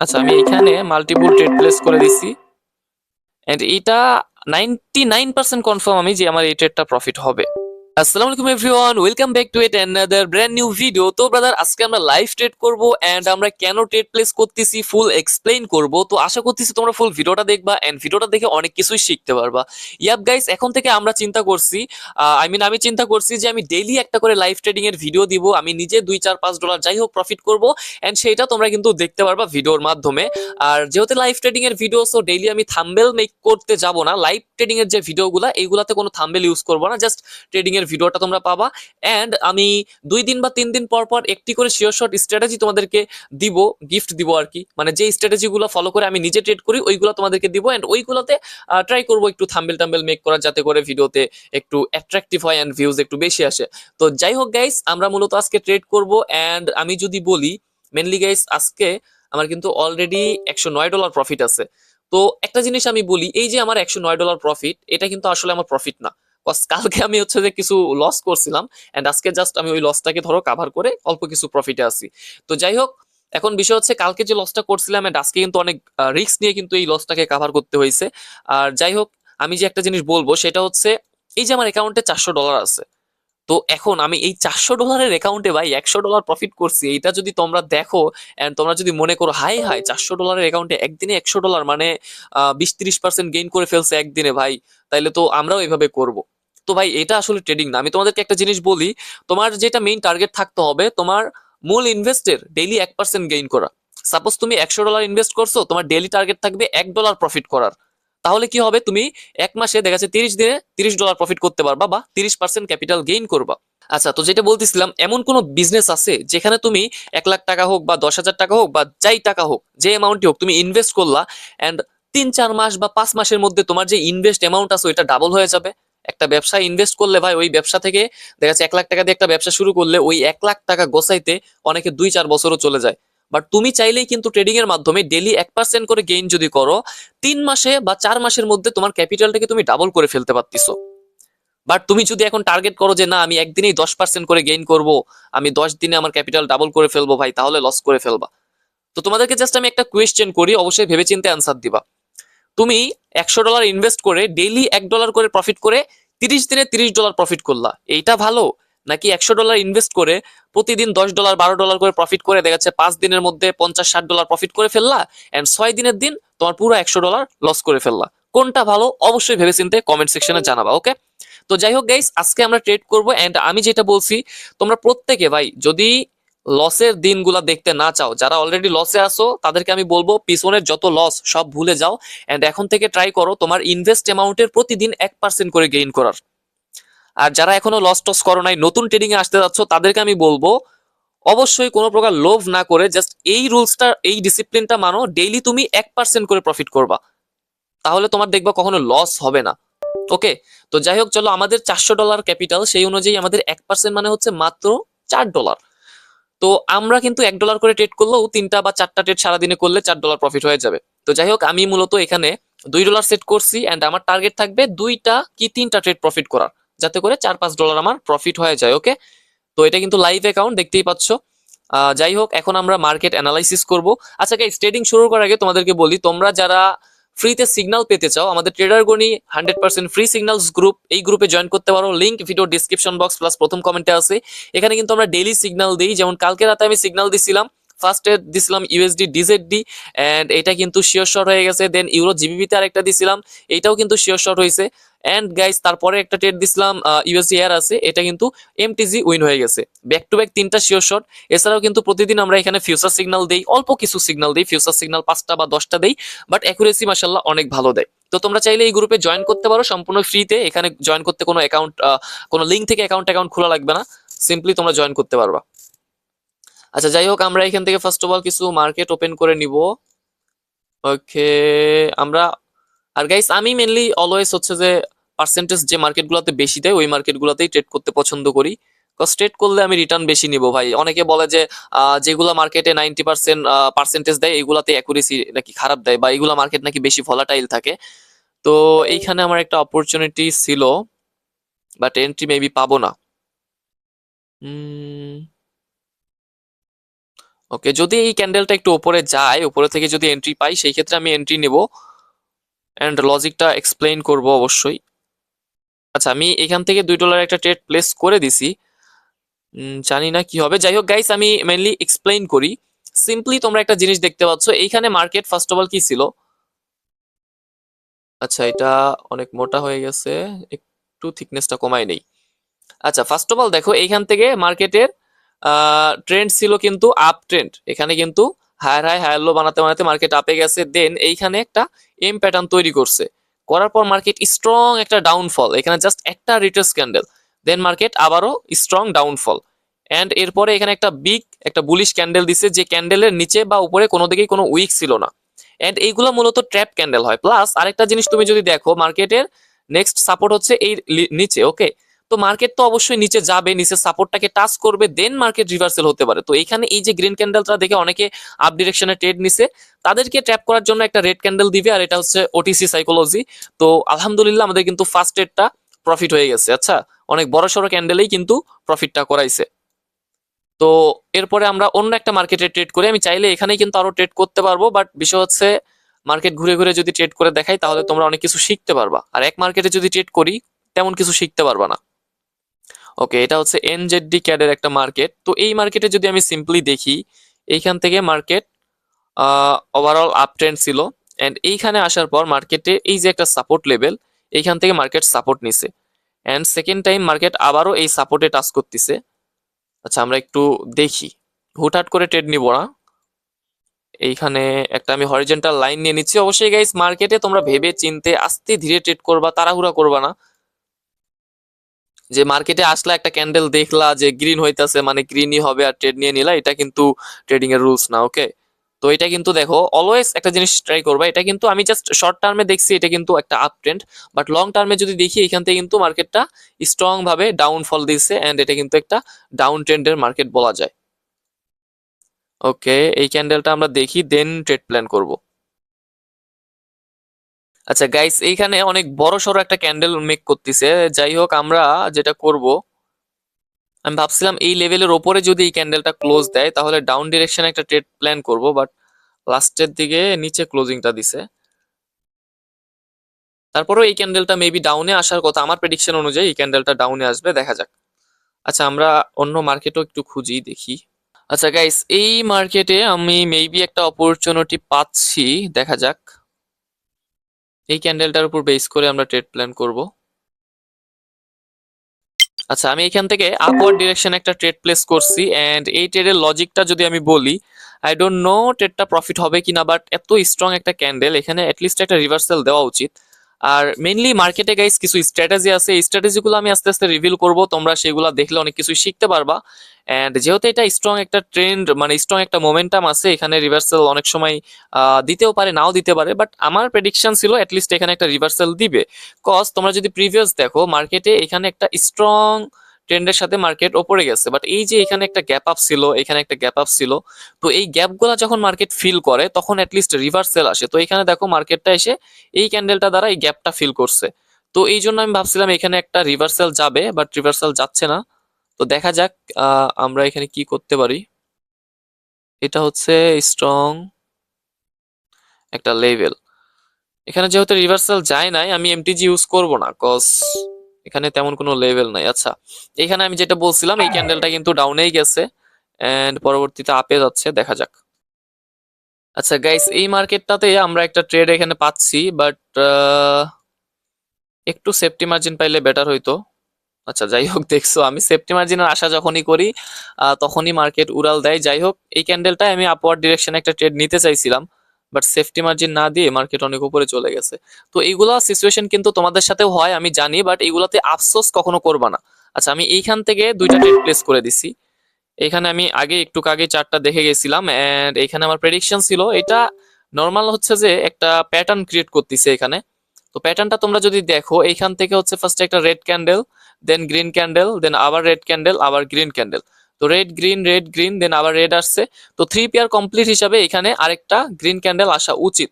আচ্ছা আমি এখানে মাল্টিপুল ট্রেড প্লেস করে দিছি। এন্ড এটা নাইনটি নাইন পার্সেন্ট কনফার্ম আমি যে আমার এই ট্রেডটা প্রফিট হবে। আসসালামু আলাইকুম everyone, welcome back to it another brand new video তো ব্রাদার আজকে আমরা লাইভ ট্রেড করব এন্ড আমরা কেন ট্রেড প্লেস করতেছি ফুল এক্সপ্লেইন করব। তো আশা করতেছি তোমরা ফুল ভিডিওটা দেখবা এন্ড ভিডিওটা দেখে অনেক কিছুই শিখতে পারবা। ইয়াপ গাইস এখন থেকে আমরা চিন্তা করছি আই মিন আমি চিন্তা করছি যে আমি ডেইলি একটা করে লাইভ ট্রেডিং এর ভিডিও দিব। আমি নিজে দুই, চার, পাঁচ ডলার যাই হোক প্রফিট করব এন্ড সেটা তোমরা কিন্তু দেখতে পারবা ভিডিওর মাধ্যমে। আর যেহেতু লাইভ ট্রেডিং এর ভিডিও সো ডেইলি আমি থাম্বেল মেক করতে যাব না। লাইভ ট্রেডিং এর যে ভিডিওগুলো এইগুলাতে কোনো থাম্বেল ইউজ করব না জাস্ট ট্রেডিং এর ভিডিওটা তোমরা পাবা। এন্ড আমি দুই দিন বা তিন দিন পর পর একটি করে শিওর শর্ট স্ট্র্যাটেজি তোমাদেরকে দিব গিফট দিব আর কি। মানে যে স্ট্র্যাটেজি গুলো ফলো করে আমি নিজে ট্রেড করি, ওইগুলো তোমাদেরকে দিব এন্ড ওইগুলোতে ট্রাই করব একটু থাম্বেল টাম্বেল মেক করা যাতে করে ভিডিওতে একটু অ্যাট্রাকটিভ হয় এন্ড ভিউজ একটু বেশি আসে। তো যাই হোক গাইস আমরা মূলত আজকে ট্রেড করব এন্ড আমি যদি বলি মেনলি গাইস আজকে আমার কিন্তু অলরেডি একশো নয় ডলার প্রফিট আছে। তো একটা জিনিস আমি বলি, এই যে আমার একশো নয় ডলার প্রফিট এটা কিন্তু আসলে আমার প্রফিট না। কালকে আমি হচ্ছে যে কিছু লস করছিলাম এন্ড আজকে জাস্ট আমি ওই লসটাকে ধরো কাভার করে অল্প কিছু প্রফিটে আছি। তো যাই হোক, এখন বিষয় হচ্ছে কালকে যে লসটা করছিলাম এন্ড আজকে কিন্তু অনেক রিস্ক নিয়ে কিন্তু এই লসটাকে কাভার করতে হয়েছে। আর যাই হোক, আমি যে একটা জিনিস বলব সেটা হচ্ছে এই যে আমার অ্যাকাউন্টে চারশো ডলার আছে। তো এখন আমি এই চারশো ডলারের অ্যাকাউন্টে ভাই একশো ডলার প্রফিট করছি, এইটা যদি তোমরা দেখো এন্ড তোমরা যদি মনে করো হাই হাই চারশো ডলারের অ্যাকাউন্টে একদিনে একশো ডলার মানে বিশ তিরিশ পার্সেন্ট গেইন করে ফেলছে একদিনে ভাই, তাইলে তো আমরাও এভাবে করব। তো ভাই, এটা আসলে ট্রেডিং না। আমি তোমাদেরকে একটা জিনিস বলি, তোমার যেটা মেইন টার্গেট থাকতে হবে, তোমার মূল ইনভেস্টের ডেইলি এক পার্সেন্ট গেইন করা। সাপোজ তুমি একশো ডলার ইনভেস্ট করছ, তোমার ডেইলি টার্গেট থাকবে এক ডলার প্রফিট করার। তাহলে কি হবে? তুমি এক মাসে, দেখা যাচ্ছে তিরিশ দিনে তিরিশ ডলার প্রফিট করতে পারবা বা তিরিশ পার্সেন্ট ক্যাপিটাল গেইন করবা। আচ্ছা তো যেটা বলতেছিলাম, এমন কোন বিজনেস আছে যেখানে তুমি এক লাখ টাকা হোক বা দশ হাজার টাকা হোক বা যাই টাকা হোক, যে অ্যামাউন্টই হোক, তুমি ইনভেস্ট করলা অ্যান্ড তিন চার মাস বা পাঁচ মাসের মধ্যে তোমার যে ইনভেস্ট অ্যামাউন্ট আছে, ওইটা ডাবল হয়ে যাবে। একটা ব্যবসায় ইনভেস্ট করলে ভাই ওই ব্যবসা থেকে দেখা যাচ্ছে এক লাখ টাকা দিয়ে একটা ব্যবসা শুরু করলে ওই এক লাখ টাকা গোছাইতে অনেকে দুই চার বছরও চলে যায়। বাট তুমি চাইলেই কিন্তু ট্রেডিং এর মাধ্যমে ডেলি এক পার্সেন্ট করে গেইন যদি করো, তিন মাসে বা চার মাসের মধ্যে তোমার ক্যাপিটালটাকে তুমি ডাবল করে ফেলতে পারতিছো বাট তুমি যদি এখন টার্গেট করো যে না, আমি একদিনেই দশ পার্সেন্ট করে গেইন করব, আমি দশ দিনে আমার ক্যাপিটাল ডাবল করে ফেলব ভাই, তাহলে লস করে ফেলবা। তো তোমাদেরকে জাস্ট আমি একটা কোয়েশ্চেন করি, অবশ্যই ভেবেচিন্তে অ্যান্সার দিবা। তুমি একশো ডলার ইনভেস্ট করে ডেইলি এক ডলার করে প্রফিট করে তিরিশ দিনে তিরিশ ডলার প্রফিট করলা। এইটা ভালো? নাকি একশো ডলার ইনভেস্ট করে প্রতিদিন দশ ডলার বারো ডলার করে প্রফিট করে দেখা যাচ্ছে পাঁচ দিনের মধ্যে পঞ্চাশ, ষাট ডলার প্রফিট করে ফেললা অ্যান্ড ছয় দিনের দিন তোমার পুরো একশো ডলার লস করে ফেললা। কোনটা ভালো? অবশ্যই ভেবেচিন্তে কমেন্ট সেকশনে জানাবা ওকে তো যাই হোক গাইস আজকে আমরা ট্রেড করব এন্ড আমি যেটা বলছি, তোমরা প্রত্যেকে ভাই, যদি লসের দিনগুলা দেখতে না চাও, যারা অলরেডি লসে আসো তাদেরকে আমি বলব পিছনের যত লস সব ভুলে যাও এন্ড এখন থেকে ট্রাই করো তোমার ইনভেস্ট অ্যামাউন্টের প্রতিদিন এক পার্সেন্ট করে গেইন করার। আর যারা এখনও লস টস করো নাই, নতুন ট্রেডিং এ আসতে যাচ্ছ, তাদেরকে আমি বলব অবশ্যই কোনো প্রকার লোভ না করে জাস্ট এই রুলসটা এই ডিসিপ্লিনটা মানো ডেইলি তুমি এক পার্সেন্ট করে প্রফিট করবা। তাহলে তোমার দেখবা কখনো লস হবে না। ওকে তো যাই হোক, চলো আমাদের চারশো ডলার ক্যাপিটাল সেই অনুযায়ী আমাদের এক পার্সেন্ট মানে হচ্ছে মাত্র চার ডলার তো আমরা কিন্তু এক ডলার করে ট্রেড করলেও তিনটা বা চারটা ট্রেড সারাদিনে করলে চার ডলার প্রফিট হয়ে যাবে। তো যাই হোক, আমি মূলত এখানে দুই ডলার সেট করছি অ্যান্ড আমার টার্গেট থাকবে দুইটা কি তিনটা ট্রেড প্রফিট করার, যাতে করে চার পাঁচ ডলার আমার প্রফিট হয়ে যায় ওকে তো এটা কিন্তু লাইভ অ্যাকাউন্ট দেখতেই পাচ্ছ। যাই হোক, এখন আমরা মার্কেট অ্যানালাইসিস করব। আচ্ছা গাইস ট্রেডিং শুরু করার আগে তোমাদেরকে বলি, তোমরা যারা ফ্রিতে সিগনাল পেতে চাও, আমাদের trader Gani hundred percent free signals group এই গ্রুপে জয়েন করতে পারো। Link video description box plus প্রথম কমেন্টে আছে। এখানে কিন্তু আমরা ডেলি সিগনাল দিই, যেমন কালকে রাতে আমি সিগনাল দিছিলাম ফার্স্টে দিছিলাম ইউএসডি ডিজেডডি অ্যান্ড এটা কিন্তু শিওর শর্ট হয়ে গেছে। দেন ইউরো জিবিপিতে আরেকটা দিছিলাম, এটাও কিন্তু শিওর শর্ট হয়েছে। এন্ড গাইস তারপরে একটা ট্রেড দিছিলাম ইউএসডি এয়ার আছে, এটা কিন্তু এমটিজি উইন হয়ে গেছে। ব্যাক টু ব্যাক তিনটা শিওর শট এছাড়াও কিন্তু প্রতিদিন আমরা এখানে ফিউচার সিগন্যাল দেই, অল্প কিছু সিগন্যাল দেই ফিউচার সিগন্যাল পাঁচটা বা দশটা দেই বাট অ্যাকুরেসি মাসাল্লাহ অনেক ভালো দেয়। তো তোমরা চাইলে এই গ্রুপে জয়েন করতে পারো, সম্পূর্ণ ফ্রিতে এখানে জয়েন করতে কোনো অ্যাকাউন্ট কোনো লিঙ্ক থেকে অ্যাকাউন্ট অ্যাকাউন্ট খোলা লাগবে না। সিম্পলি তোমরা জয়েন করতে পারবা। আচ্ছা যাই হোক, আমরা এখান থেকে ফার্স্ট অফ অল কিছু মার্কেট ওপেন করে নিব। ওকে আমরা আর গাইস আমি মেনলি অলওয়েজ হচ্ছে যে পার্সেন্টেজ যে মার্কেটগুলোতে বেশি দেয়, ওই মার্কেটগুলোতেই ট্রেড করতে পছন্দ করি। কজ ট্রেড করলে আমি রিটার্ন বেশি নিব ভাই। অনেকে বলে যে যেগুলা মার্কেটে নাইনটি পার্সেন্ট পার্সেন্টেজ দেয়, এগুলাতে অ্যাকুরেসি নাকি খারাপ দেয়, বা এগুলা মার্কেট নাকি বেশি ভলাটাইল থাকে। তো এইখানে আমার একটা অপরচুনিটি ছিল বাট এন্ট্রি মেবি পাবো না। ওকে যদি এই ক্যান্ডেলটা একটু উপরে যায় উপরে থেকে যদি এন্ট্রি পাই, সেই ক্ষেত্রে আমি এন্ট্রি নেব। অ্যান্ড লজিকটা এক্সপ্লেইন করব অবশ্যই। আচ্ছা আমি এখান থেকে দুই ডলার একটা ট্রেড প্লেস করে দিছি। জানি না কি হবে। যাই হোক গাইস আমি মেনলি এক্সপ্লেইন করি। সিম্পলি তোমরা একটা জিনিস দেখতে পাচ্ছ। এইখানে মার্কেট ফার্স্ট অফ অল কি ছিল? আচ্ছা এটা অনেক মোটা হয়ে গেছে। একটু থিকনেসটা কমাই নেই। আচ্ছা ফার্স্ট অফ অল দেখো, এইখান থেকে মার্কেটের ট্রেন্ড ছিল কিন্তু আপ ট্রেন্ড এখানে কিন্তু হায়ার হাই হায়ার লো বানাতে বানাতে মার্কেট আপে গেছে। দেন এইখানে একটা এম প্যাটার্ন তৈরি করছে। করার পর মার্কেট স্ট্রং একটা ডাউনফল এখানে জাস্ট একটা রিটার্স ক্যান্ডেল দেন মার্কেট আবারও স্ট্রং ডাউনফল অ্যান্ড এরপরে এখানে একটা বিগ একটা বুলিশ ক্যান্ডেল দিছে যে ক্যান্ডেলের নিচে বা উপরে কোনো দিকেই কোনো উইক ছিল না। অ্যান্ড এইগুলো মূলত ট্র্যাপ ক্যান্ডেল হয়। প্লাস আরেকটা জিনিস তুমি যদি দেখো মার্কেটের নেক্সট সাপোর্ট হচ্ছে এই নিচে ওকে তো মার্কেট তো অবশ্যই নিচে যাবে, নিচে সাপোর্টটাকে টাচ করবে দেন মার্কেট রিভার্সাল হতে পারে। তো এখানে এই যে গ্রিন ক্যান্ডেলটা দেখে অনেকে আপ ডিরেকশনে ট্রেড নিছে, তাদেরকে ট্র্যাপ করার জন্য একটা রেড ক্যান্ডেল দিবে, আর এটা হচ্ছে ওটিসি সাইকোলজি তো আলহামদুলিল্লাহ আমাদের কিন্তু ফার্স্ট ট্রেডটা প্রফিট হয়ে গেছে। আচ্ছা অনেক বড় সড়ো ক্যান্ডেলেই কিন্তু প্রফিটটা করাইছে। তো এরপরে আমরা অন্য একটা মার্কেটে ট্রেড করি। আমি চাইলে এখানেই কিন্তু আরও ট্রেড করতে পারব বাট বিষয় হচ্ছে মার্কেট ঘুরে ঘুরে যদি ট্রেড করে দেখাই, তাহলে তোমরা অনেক কিছু শিখতে পারবা। আর এক মার্কেটে যদি ট্রেড করি, তেমন কিছু শিখতে পারবা না। ওকে এটা হচ্ছে এনজেডডি ক্যাডের একটা মার্কেট তো এই মার্কেটে যদি আমি সিম্পলি দেখি, এইখান থেকে মার্কেট ওভারঅল আপ ট্রেন্ড ছিল অ্যান্ড এইখানে আসার পর মার্কেটে এই যে একটা সাপোর্ট লেভেল এইখান থেকে মার্কেট সাপোর্ট নিছে। অ্যান্ড সেকেন্ড টাইম মার্কেট আবারও এই সাপোর্টে টাচ করতেছে। আচ্ছা আমরা একটু দেখি। হুটহাট করে ট্রেড নিব না। এইখানে একটা আমি হরিজেন্টাল লাইন নিয়ে নিচ্ছি। অবশ্যই গাইস মার্কেটে তোমরা ভেবে চিনতে আস্তে ধীরে ট্রেড করবা, তাড়াহুড়া করবা না। যে মার্কেটে আসলে একটা ক্যান্ডেল দেখলা যে গ্রিন হইতাছে মানে গ্রিনই হবে আর ট্রেড নিয়ে নিলা, এটা কিন্তু ট্রেডিং এর রুলস না ওকে তো এটা কিন্তু দেখো অলওয়েজ একটা জিনিস ট্রাই করবা, এটা কিন্তু আমি জাস্ট শর্ট টার্মে দেখছি এটা কিন্তু একটা আপ ট্রেন্ড বাট লং টার্মে যদি দেখি, এখান থেকে কিন্তু মার্কেটটা স্ট্রং ভাবে ডাউনফল দিচ্ছে এন্ড এটা কিন্তু একটা ডাউন ট্রেন্ডের মার্কেট বলা যায়। ওকে এই ক্যান্ডেলটা আমরা দেখি দেন ট্রেড প্ল্যান করব। আচ্ছা গাইস এইখানে অনেক বড় সড়ো একটা ক্যান্ডেল মেক করতেছে। যাই হোক আমরা যেটা করব, আমি ভাবছিলাম এই লেভেলের ওপরে যদি এই ক্যান্ডেলটা ক্লোজ দেয়, তাহলে ডাউন ডিরেকশনে একটা ট্রেড প্ল্যান করব বাট লাস্টের দিকে নিচে ক্লোজিংটা দিছে। তারপরেও এই ক্যান্ডেলটা মেবি ডাউনে আসার কথা, আমার প্রেডিকশন অনুযায়ী এই ক্যান্ডেলটা ডাউনে আসবে, দেখা যাক। আচ্ছা আমরা অন্য মার্কেটও একটু খুঁজি, দেখি। আচ্ছা গাইস এই মার্কেটে আমি মেবি একটা অপরচুনিটি পাচ্ছি, দেখা যাক। এই ক্যান্ডেলটার উপর বেস করে আমরা ট্রেড প্ল্যান করব। আচ্ছা আমি এখান থেকে আপওয়ার্ড ডিরেকশন একটা ট্রেড প্লেস করছি এন্ড এই ট্রেডের লজিকটা যদি আমি বলি আই ডোন্ট নো ট্রেডটা প্রফিট হবে কিনা বাট এত স্ট্রং একটা ক্যান্ডেল এখানে অ্যাটলিস্ট একটা রিভার্সাল দেওয়া উচিত। আর মেইনলি মার্কেটে গাইস কিছু স্ট্র্যাটেজি আছে, এই স্ট্র্যাটেজিগুলো আমি আস্তে আস্তে রিভিল করব, তোমরা সেগুলো দেখলে অনেক কিছু শিখতে পারবা। এন্ড যেহেতু এটা স্ট্রং একটা ট্রেন্ড মানে স্ট্রং একটা মোমেন্টাম আছে, এখানে রিভার্সাল অনেক সময় দিতেও পারে, নাও দিতে পারে বাট আমার প্রেডিকশন ছিল অ্যাটলিস্ট এখানে একটা রিভার্সাল দিবে। কজ তোমরা যদি প্রিভিয়াস দেখো মার্কেটে এখানে একটা স্ট্রং ট্রেন্ডের সাথে মার্কেট ওপরে গেছে বাট এই যে এখানে একটা গ্যাপ আপ ছিল, এখানে একটা গ্যাপ আপ ছিল, তো এই গ্যাপগুলো যখন মার্কেট ফিল করে, তখন অ্যাটলিস্ট রিভার্সেল আসে। তো এখানে দেখো মার্কেটটা এসে এই ক্যান্ডেলটা দ্বারা এই গ্যাপটা ফিল করছে। তো এই জন্য আমি ভাবছিলাম এখানে একটা রিভার্সাল যাবে বাট রিভার্সাল যাচ্ছে না। তো দেখা যাক আমরা এখানে কি করতে পারি। এটা হচ্ছে স্ট্রং একটা লেভেল এখানে যেহেতু রিভার্সাল যায় নাই, আমি এমটিজি ইউজ করব না কজ এখানে তেমন কোনো লেভেল নাই। আচ্ছা এখানে আমি যেটা বলছিলাম, এই ক্যান্ডেলটা কিন্তু ডাউনেই গেছে এন্ড পরবর্তীতে আপে যাচ্ছে, দেখা যাক। আচ্ছা গাইস এই মার্কেটটাতে আমরা একটা ট্রেড এখানে পাচ্ছি বাট একটু সেফটি মার্জিন পাইলে বেটার হইতো। আচ্ছা যাই হোক, দেখছ, আমি সেফটি মার্জিনের আশা যখনই করি তখনই মার্কেট উড়াল দেয়। যাই হোক, এই ক্যান্ডেলটায় আমি আপওয়ার্ড ডিরেকশনে একটা ট্রেড নিতে চাইছিলাম বাট সেফটি মার্জিন না দিয়ে মার্কেট অনেক উপরে চলে গেছে। তো এইগুলা সিচুয়েশন কিন্তু তোমাদের সাথেও হয়, আমি জানি বাট এগুলাতে আফসোস কখনো করবা না। আচ্ছা আমি এইখান থেকে দুইটা ট্রেড প্লেস করে দিছি। এখানে আমি আগে একটু আগে চারটা দেখে গেছিলাম এন্ড এখানে আমার প্রেডিকশন ছিল, এটা নর্মাল হচ্ছে যে একটা প্যাটার্ন ক্রিয়েট করতেছে এখানে। তো প্যাটার্নটা তোমরা যদি দেখো, এইখান থেকে হচ্ছে ফার্স্ট একটা red candle then green candle then আবার রেড ক্যান্ডেল আবার গ্রিন ক্যান্ডেল তো red green red green then আবার রেড আসছে। তো থ্রি পেয়ার কমপ্লিট হিসাবে এখানে আরেকটা গ্রিন ক্যান্ডেল আসা উচিত।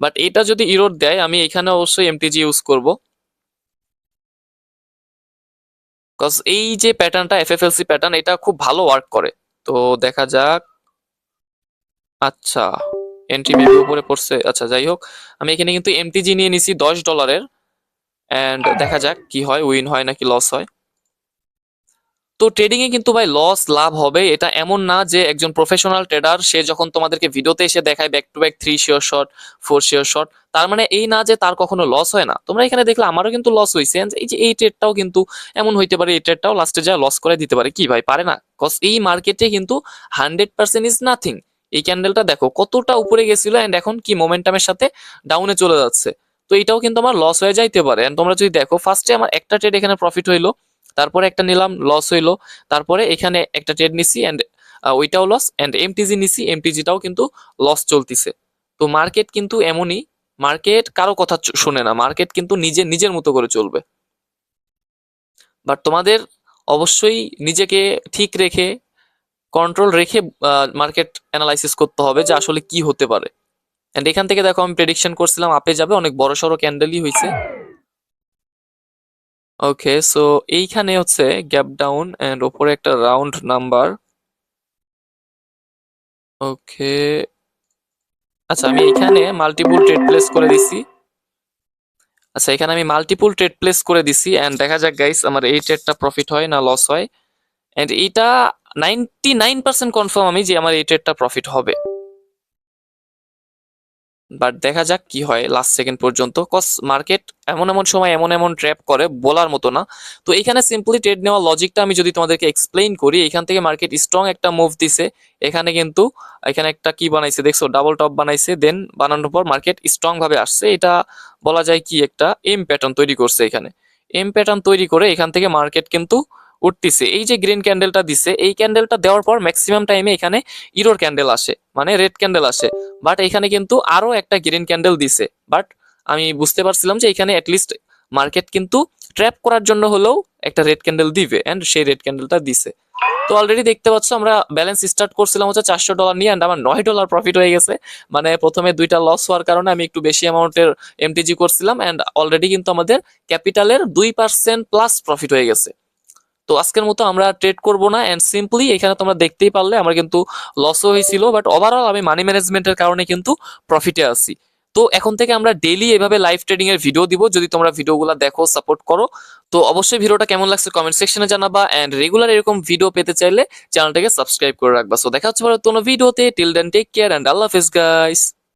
বাট এটা যদি ইরোড দেয়, আমি এখানে অবশ্যই এমটিজি ইউজ করব। কজ এই যে প্যাটার্নটা এফএফএলসি প্যাটার্ন এটা খুব ভালো ওয়ার্ক করে। তো দেখা যাক। আচ্ছা। এন্ট্রি মেবি উপরে পড়ছে আচ্ছা যাই হোক, আমি এখানে কিন্তু এমটিজি নিয়ে নিছি দশ ডলারের। এন্ড দেখা যাক কি হয়, উইন হয় নাকি লস হয়। তো ট্রেডিং এ কিন্তু ভাই লস লাভ হবে। এটা এমন না যে একজন প্রফেশনাল ট্রেডার, সে যখন তোমাদেরকে ভিডিওতে এসে দেখায় back to back three sure shot four sure shot তার মানে এই না যে তার কখনো লস হয় না। তোমরা এখানে দেখলে আমারও কিন্তু লস হয়েছে। এই যে এই ট্রেডটাও কিন্তু এমন হইতে পারে, এই ট্রেডটাও লাস্টে যা লস করে দিতে পারে। কি ভাই, পারে না। কজ এই মার্কেটে কিন্তু হান্ড্রেড পার্সেন্ট ইজ নাথিং এই ক্যান্ডেলটা দেখো কতটা উপরে গেছিল এন্ড এখন কি মোমেন্টামের সাথে ডাউনে চলে যাচ্ছে। তো এটাও কিন্তু আমার লস হয়ে যাইতে পারে। এন্ড তোমরা যদি দেখো ফার্স্টে আমার একটা ট্রেড এখানে প্রফিট হইল, তারপরে একটা নিলাম লস হইল, তারপরে এখানে একটা ট্রেড নিছি এন্ড ওইটাও লস এন্ড এমটিজি নিছি এমটিজিটাও কিন্তু লস চলতিছে। তো মার্কেট কিন্তু এমনই মার্কেট কারও কথা শোনে না মার্কেট কিন্তু নিজে, নিজের মতো করে চলবে। বাট তোমাদের অবশ্যই নিজেকে ঠিক রেখে কন্ট্রোল রেখে মার্কেট অ্যানালাইসিস করতে হবে যে আসলে কি হতে পারে। এন্ড এখান থেকে দেখো আমি প্রেডিকশন করছিলাম, আপে যাবে, অনেক বড় সড়ো ক্যান্ডেলই হয়েছে ওকে সো এইখানে হচ্ছে গ্যাপ ডাউন এন্ড ওপরে একটা রাউন্ড নাম্বার ওকে আচ্ছা আমি এখানে মাল্টিপুল ট্রেড প্লেস করে দিছি। আচ্ছা এখানে আমি মাল্টিপুল ট্রেড প্লেস করে দিছি। এন্ড দেখা যাক গাইস আমার এই ট্রেডটা প্রফিট হয় না লস হয়। এন্ড এটা নাইনটি নাইন পার্সেন্ট কনফার্ম আমি যে আমার এই ট্রেডটা প্রফিট হবে। বাট দেখা যাক কি হয় লাস্ট সেকেন্ড পর্যন্ত। কস মার্কেট এমন এমন সময় এমন এমন ট্র্যাপ করে, বলার মতো না। তো এখানে সিম্পলি ট্রেড নেওয়ার লজিকটা আমি যদি তোমাদেরকে এক্সপ্লেইন করি, এখান থেকে মার্কেট স্ট্রং একটা মুভ দিছে। এখানে কিন্তু, এখানে একটা কি বানাইছে দেখছ? ডাবল টপ বানাইছে দেন বানানোর পর মার্কেট স্ট্রং ভাবে আসছে। এটা বলা যায় কি একটা এম প্যাটার্ন তৈরি করছে এখানে। এম প্যাটার্ন তৈরি করে এখান থেকে মার্কেট কিন্তু উঠতিছে। এই যে গ্রিন ক্যান্ডেলটা দিছে, এই ক্যান্ডেলটা দেওয়ার পর ম্যাক্সিমাম টাইমে এখানে ইরোর ক্যান্ডেল আসে মানে রেড ক্যান্ডেল আসে। বাট এখানে কিন্তু আরও একটা গ্রিন ক্যান্ডেল দিছে। বাট আমি বুঝতে পারছিলাম যে এখানে অ্যাটলিস্ট মার্কেট কিন্তু ট্র্যাপ করার জন্য হলেও একটা রেড ক্যান্ডেল দিবে এন্ড সেই রেড ক্যান্ডেলটা দিছে। তো অলরেডি দেখতে পাচ্ছ আমরা ব্যালেন্স স্টার্ট করছিলাম হচ্ছে চারশো ডলার নিয়ে অ্যান্ড আমার নয় ডলার প্রফিট হয়ে গেছে। মানে প্রথমে দুইটা লস হওয়ার কারণে আমি একটু বেশি অ্যামাউন্টের এমটিজি করছিলাম অ্যান্ড অলরেডি কিন্তু আমাদের ক্যাপিটালের দুই পার্সেন্ট প্লাস প্রফিট হয়ে গেছে। তো আজকের মতো আমরা ট্রেড করব না এন্ড সিম্পলি এখানে তোমরা দেখতেই পারলে আমার কিন্তু লসও হয়েছিল বাট ওভারঅল আমি মানি ম্যানেজমেন্টের কারণে কিন্তু প্রফিটে আছি। তো এখন থেকে আমরা ডেইলি এভাবে লাইভ ট্রেডিং এর ভিডিও দিব, যদি তোমরা ভিডিওগুলো দেখো সাপোর্ট করো। তো অবশ্যই ভিডিওটা কেমন লাগছে কমেন্ট সেকশনে জানাবা এন্ড রেগুলার এরকম ভিডিও পেতে চাইলে চ্যানেলটাকে সাবস্ক্রাইব করে রাখবা। সো দেখা হচ্ছে পরে কোনো ভিডিওতে till then take care and আল্লাহ হাফেজ গাইস